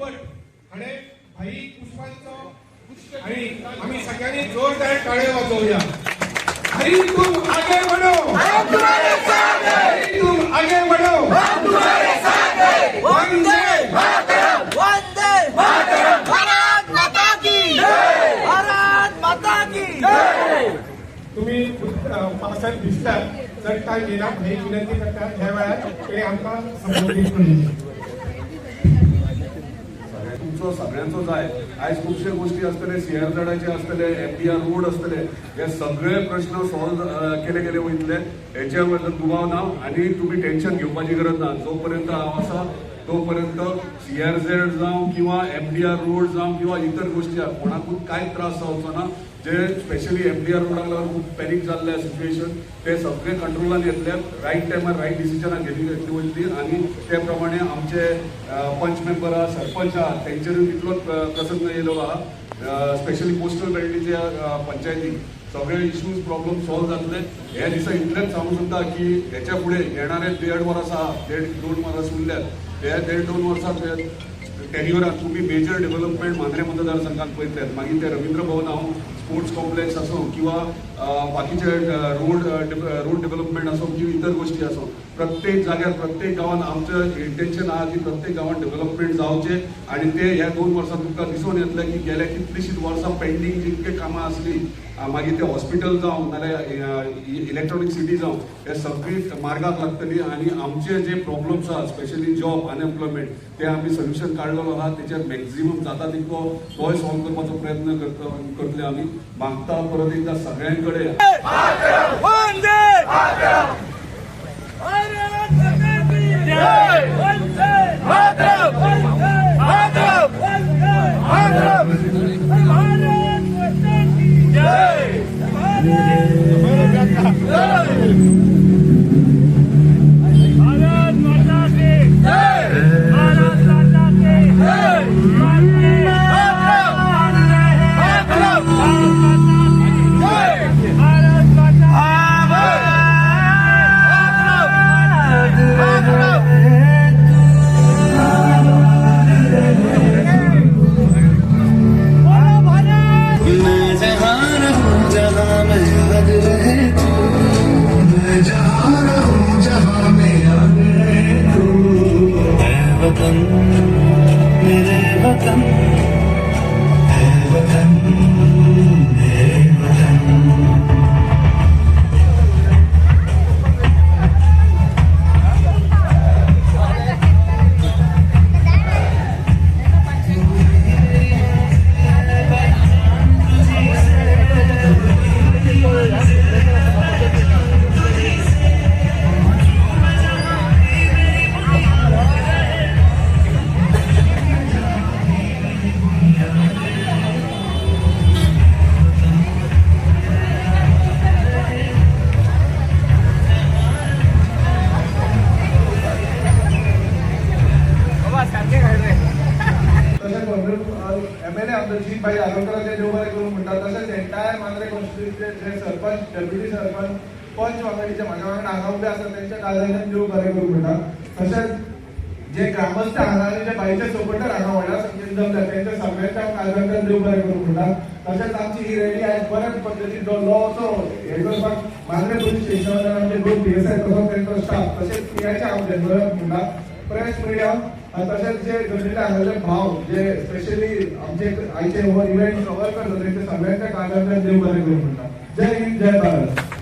Robert आणि भाई पुष्पांचं. आणि आम्ही सगळ्यांनी जोरदार टाळे वाजवूया. हरी तुम आगे बढ़ो तुम आगे बढ़ो वंदे वंदे भारत माता की भारत माता की तुम्ही पावसात दिसतात. तर काय येणार हे विनंती करतात ह्या वेळात ते आमका संबोधित तुमचो सगळ्यांचोच आहे. आयज खुबशे गोष्टी असतले सीआरझडाचे असतले आर रोड असतले हे सगळे प्रश्न सॉल्व केले गेले वयतले हेच्या बद्दल दुबाव ना आणि तुम्ही टेन्शन घेवपाची गरज ना जोपर्यंत हांव आसा तोपर्यंत सीआरझेड जावं किंवा एमडीआर रोड जावं किंवा इतर गोष्टी आहा कोणाकूच त्रास जावचो ना जे स्पेशली एमडीआर रोडाक लागून खूप पॅनिक जाल्ले सिच्युएशन ते सगळे कंट्रोलान येतले राईट टायमार राईट डिसिजनां घेतली घेतली वयतली आणि ते प्रमाणे आमचे पंच मेंबर आहा सरपंच आहा तेंचेरूय तितलोच प्रसंग येयलो आहा स्पेशली कोस्टल बेल्टीच्या अ, पंचायतीक सगळे इश्यूज प्रॉब्लेम सॉल्व जातले हे दिसा इतलेंच सांगू शकता की हेच्या फुडें येणारे देड वर्स आसा देड दोन वर्स उरल्यात हे देड दोन वर्सां टेन्युरात तुम्ही मेजर डेव्हलपमेंट मांद्रे मतदारसंघात पळयतात मागीर ते रवींद्र भवन हांव स्पोर्ट्स कॉम्प्लेक्स असो किंवा बाकीचे रोड रोड डेव्हलपमेंट असो किंवा इतर गोष्टी असो प्रत्येक जाग्यार प्रत्येक गावात आमचं इंटेन्शन आहा की प्रत्येक गावात डेव्हलपमेंट जावचे आणि ते ह्या दोन वर्सां तुमकां दिसून येतलें की गेल्या कितलीशींच वर्सां पेंडींग जितके कामां असली मागीर ते हॉस्पिटल जावं नाल्यार इलेक्ट्रॉनिक सिटी जावं हे सगळी मार्गाक लागतली आणि आमचे जे प्रॉब्लेम्स आहा स्पेशली जॉब अनएम्प्लॉयमेंट ते आम्ही सोल्युशन काढलेलो आहा त्याच्यात मॅक्झिमम जाता तितको तोय सॉल्व करपाचो प्रयत्न करता करतले आम्ही. मागता परत एकदा सगळ्यांकडे. वंदे! एम एल जी भाई आलोकराचे देव बरें करून म्हणटा तसेच एंटायर मांद्रे कॉन्स्टिट्युन्सीचे जे सरपंच डेप्युटी सरपंच पंच वांगडीचे माझ्या वांगडा हांगा उबे असतात तेंच्या काळजांतल्यान देव बरें करून म्हणटा तशेंच जे ग्रामस्थ हांगा आनी जे बाईचे सपोर्टर हांगा व्हडल्या संख्येन जमल्या तेंच्या सगळ्यांच्या काळजांतल्यान देव बरें करून म्हणटा तशेंच आमची ही रॅली आयज बऱ्याच पद्दतीन जो लॉचो हे करपाक मांद्रे पोलीस स्टेशनार आमचे दोन पी एस आय तसोच तेंचो स्टाफ तशेंच पीआयचे हांव जनरल म्हणटा प्रेस मिडिया आणि तसेच जे गणिता हांगाचे भाव जे स्पेशली आमचे आयचे इव्हेंट कव्हर करतात तेंचे सगळ्यांच्या कागांतल्यान देव बरें करून म्हणटा जय हिंद जय भारत.